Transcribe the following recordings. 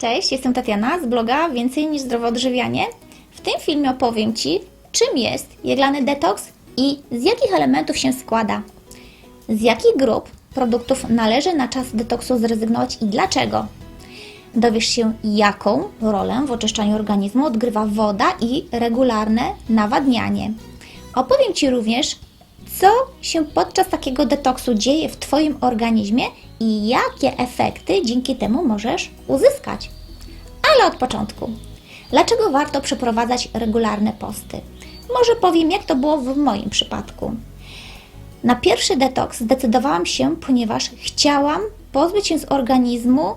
Cześć, jestem Tatiana z bloga Więcej niż zdrowe odżywianie. W tym filmie opowiem Ci, czym jest jeglany detoks i z jakich elementów się składa. Z jakich grup produktów należy na czas detoksu zrezygnować i dlaczego. Dowiesz się, jaką rolę w oczyszczaniu organizmu odgrywa woda i regularne nawadnianie. Opowiem Ci również, co się podczas takiego detoksu dzieje w Twoim organizmie i jakie efekty dzięki temu możesz uzyskać. Ale od początku. Dlaczego warto przeprowadzać regularne posty? Może powiem, jak to było w moim przypadku. Na pierwszy detoks zdecydowałam się, ponieważ chciałam pozbyć się z organizmu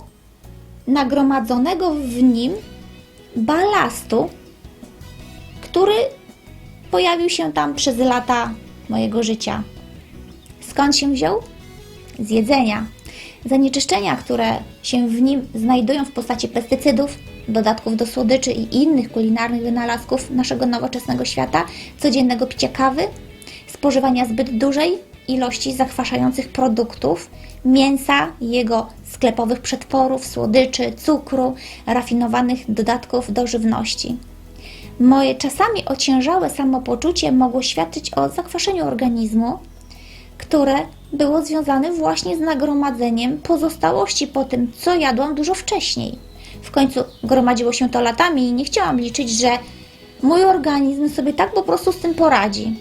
nagromadzonego w nim balastu, który pojawił się tam przez lata mojego życia. Skąd się wziął? Z jedzenia. Zanieczyszczenia, które się w nim znajdują w postaci pestycydów, dodatków do słodyczy i innych kulinarnych wynalazków naszego nowoczesnego świata, codziennego picia kawy, spożywania zbyt dużej ilości zakwaszających produktów, mięsa, jego sklepowych przetworów, słodyczy, cukru, rafinowanych dodatków do żywności. Moje czasami ociężałe samopoczucie mogło świadczyć o zakwaszeniu organizmu, które było związane właśnie z nagromadzeniem pozostałości po tym, co jadłam dużo wcześniej. W końcu gromadziło się to latami i nie chciałam liczyć, że mój organizm sobie tak po prostu z tym poradzi.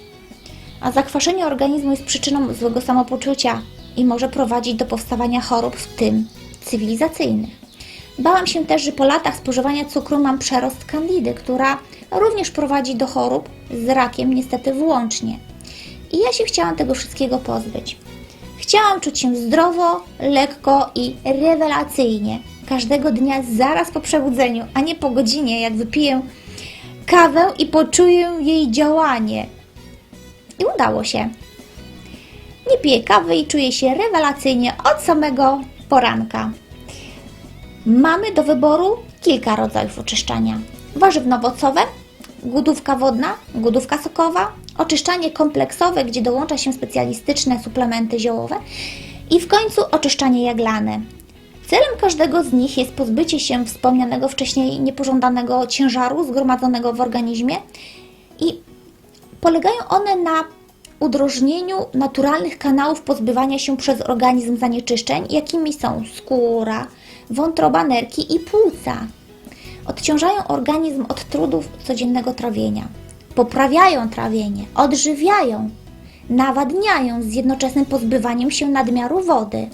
A zakwaszenie organizmu jest przyczyną złego samopoczucia i może prowadzić do powstawania chorób, w tym cywilizacyjnych. Bałam się też, że po latach spożywania cukru mam przerost kandidy, która również prowadzi do chorób z rakiem niestety włącznie. I ja się chciałam tego wszystkiego pozbyć. Chciałam czuć się zdrowo, lekko i rewelacyjnie. Każdego dnia zaraz po przebudzeniu, a nie po godzinie, jak wypiję kawę i poczuję jej działanie. I udało się. Nie piję kawy i czuję się rewelacyjnie od samego poranka. Mamy do wyboru kilka rodzajów oczyszczania. Warzywno-owocowe, głodówka wodna, głodówka sokowa, oczyszczanie kompleksowe, gdzie dołącza się specjalistyczne suplementy ziołowe i w końcu oczyszczanie jaglane. Celem każdego z nich jest pozbycie się wspomnianego wcześniej niepożądanego ciężaru zgromadzonego w organizmie i polegają one na udrożnieniu naturalnych kanałów pozbywania się przez organizm zanieczyszczeń, jakimi są skóra, wątroba, nerki i płuca. Odciążają organizm od trudów codziennego trawienia, poprawiają trawienie, odżywiają, nawadniają z jednoczesnym pozbywaniem się nadmiaru wody,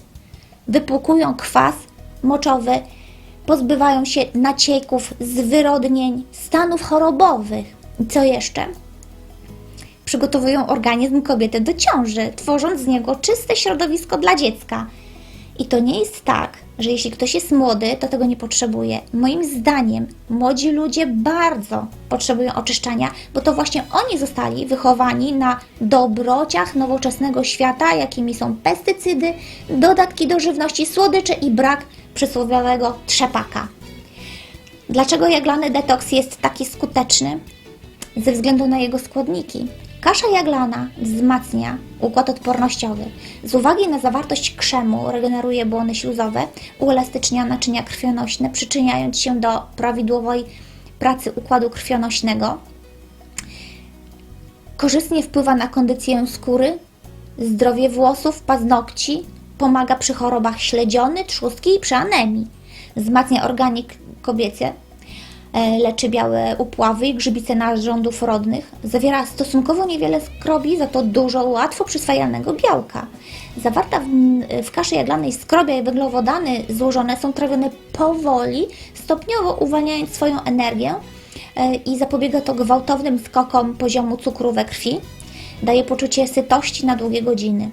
wypłukują kwas moczowy, pozbywają się nacieków, zwyrodnień, stanów chorobowych. I co jeszcze? przygotowują organizm kobiety do ciąży, tworząc z niego czyste środowisko dla dziecka. I to nie jest tak, że jeśli ktoś jest młody, to tego nie potrzebuje. Moim zdaniem młodzi ludzie bardzo potrzebują oczyszczania, bo to właśnie oni zostali wychowani na dobrociach nowoczesnego świata, jakimi są pestycydy, dodatki do żywności, słodycze i brak przysłowiowego trzepaka. Dlaczego jaglany detoks jest taki skuteczny? Ze względu na jego składniki. Kasza jaglana wzmacnia układ odpornościowy. Z uwagi na zawartość krzemu regeneruje błony śluzowe, uelastycznia naczynia krwionośne, przyczyniając się do prawidłowej pracy układu krwionośnego. Korzystnie wpływa na kondycję skóry, zdrowie włosów, paznokci, pomaga przy chorobach śledziony, trzustki i przy anemii. Wzmacnia organik kobiecy, e, leczy białe upławy i grzybice narządów rodnych. Zawiera stosunkowo niewiele skrobi, za to dużo łatwo przyswajalnego białka. Zawarta w, w kaszy jaglanej skrobia i węglowodany złożone są trawione powoli, stopniowo uwalniając swoją energię e, i zapobiega to gwałtownym skokom poziomu cukru we krwi. Daje poczucie sytości na długie godziny.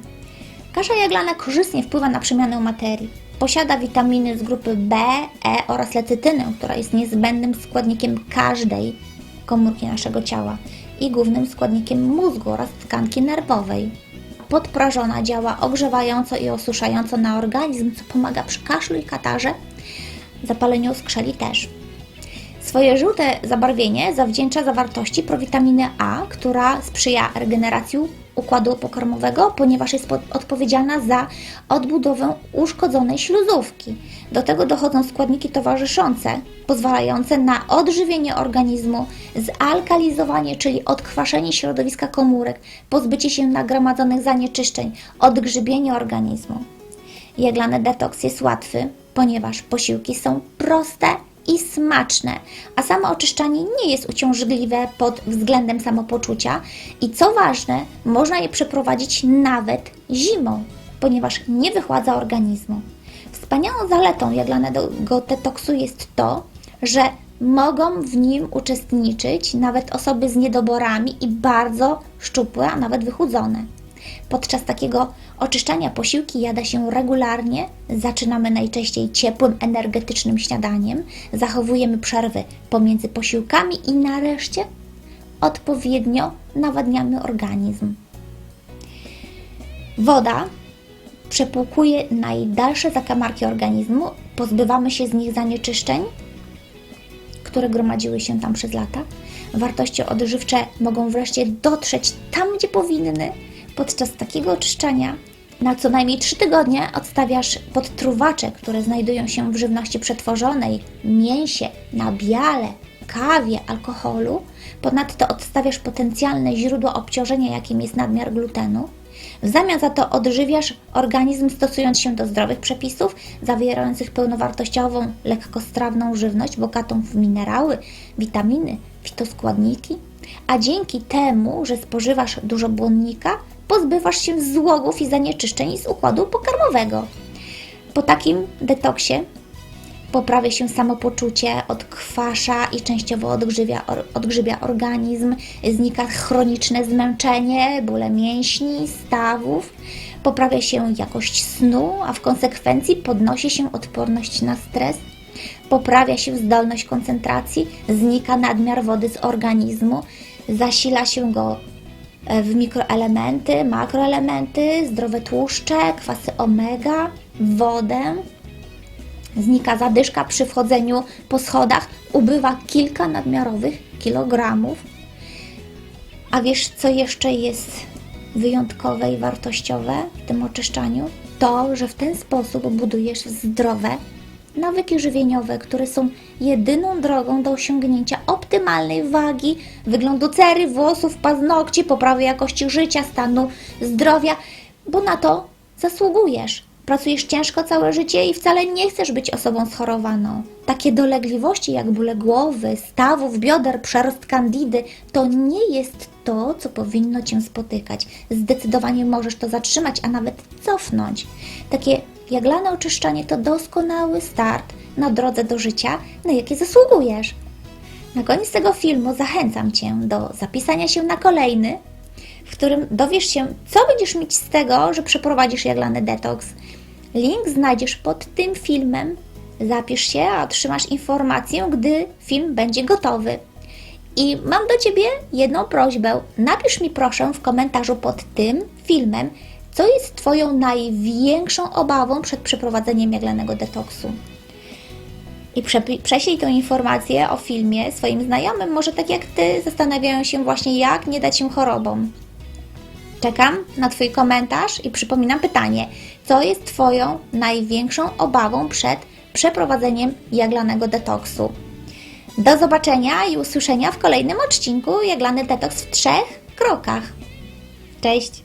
Kasza jaglana korzystnie wpływa na przemianę materii. Posiada witaminy z grupy B, E oraz lecytynę, która jest niezbędnym składnikiem każdej komórki naszego ciała i głównym składnikiem mózgu oraz tkanki nerwowej. Podprażona działa ogrzewająco i osuszająco na organizm, co pomaga przy kaszlu i katarze, zapaleniu skrzeli też. Swoje żółte zabarwienie zawdzięcza zawartości prowitaminy A, która sprzyja regeneracji układu pokarmowego, ponieważ jest odpowiedzialna za odbudowę uszkodzonej śluzówki. Do tego dochodzą składniki towarzyszące, pozwalające na odżywienie organizmu, zalkalizowanie, czyli odkwaszenie środowiska komórek, pozbycie się nagromadzonych zanieczyszczeń, odgrzybienie organizmu. Jaglany detoks jest łatwy, ponieważ posiłki są proste i smaczne, a samo oczyszczanie nie jest uciążliwe pod względem samopoczucia i co ważne, można je przeprowadzić nawet zimą, ponieważ nie wychładza organizmu. Wspaniałą zaletą jaglanego detoksu jest to, że mogą w nim uczestniczyć nawet osoby z niedoborami i bardzo szczupłe, a nawet wychudzone. Podczas takiego oczyszczania posiłki jada się regularnie. Zaczynamy najczęściej ciepłym, energetycznym śniadaniem, zachowujemy przerwy pomiędzy posiłkami i nareszcie odpowiednio nawadniamy organizm. Woda przepłukuje najdalsze zakamarki organizmu, pozbywamy się z nich zanieczyszczeń, które gromadziły się tam przez lata. Wartości odżywcze mogą wreszcie dotrzeć tam, gdzie powinny. Podczas takiego oczyszczania na co najmniej 3 tygodnie odstawiasz podtruwacze, które znajdują się w żywności przetworzonej, mięsie, nabiale, kawie, alkoholu. Ponadto odstawiasz potencjalne źródło obciążenia, jakim jest nadmiar glutenu. W zamian za to odżywiasz organizm stosując się do zdrowych przepisów, zawierających pełnowartościową, lekkostrawną żywność, bogatą w minerały, witaminy, fitoskładniki. A dzięki temu, że spożywasz dużo błonnika, pozbywasz się złogów i zanieczyszczeń z układu pokarmowego. Po takim detoksie poprawia się samopoczucie, odkwasza i częściowo odgrzewia, or, odgrzebia organizm, znika chroniczne zmęczenie, bóle mięśni, stawów, poprawia się jakość snu, a w konsekwencji podnosi się odporność na stres, poprawia się zdolność koncentracji, znika nadmiar wody z organizmu, zasila się go w mikroelementy, makroelementy, zdrowe tłuszcze, kwasy omega, wodę, Znika zadyszka przy wchodzeniu po schodach, ubywa kilka nadmiarowych kilogramów. A wiesz, co jeszcze jest wyjątkowe i wartościowe w tym oczyszczaniu? To, że w ten sposób budujesz zdrowe nawyki żywieniowe, które są jedyną drogą do osiągnięcia optymalnej wagi, wyglądu cery, włosów, paznokci, poprawy jakości życia, stanu zdrowia, bo na to zasługujesz. Pracujesz ciężko całe życie i wcale nie chcesz być osobą schorowaną. Takie dolegliwości jak bóle głowy, stawów, bioder, przerost kandidy to nie jest to, co powinno Cię spotykać. Zdecydowanie możesz to zatrzymać, a nawet cofnąć. Takie jaglane oczyszczanie to doskonały start na drodze do życia, na jakie zasługujesz. Na koniec tego filmu zachęcam Cię do zapisania się na kolejny, w którym dowiesz się, co będziesz mieć z tego, że przeprowadzisz jaglany detoks. Link znajdziesz pod tym filmem. Zapisz się, a otrzymasz informację, gdy film będzie gotowy. I mam do Ciebie jedną prośbę. Napisz mi proszę w komentarzu pod tym filmem, co jest Twoją największą obawą przed przeprowadzeniem jaglanego detoksu. I prześlij tę informację o filmie swoim znajomym, może tak jak Ty zastanawiają się właśnie, jak nie dać się chorobom. Czekam na Twój komentarz i przypominam pytanie: co jest Twoją największą obawą przed przeprowadzeniem jaglanego detoksu? Do zobaczenia i usłyszenia w kolejnym odcinku Jaglany Detoks w trzech krokach. Cześć!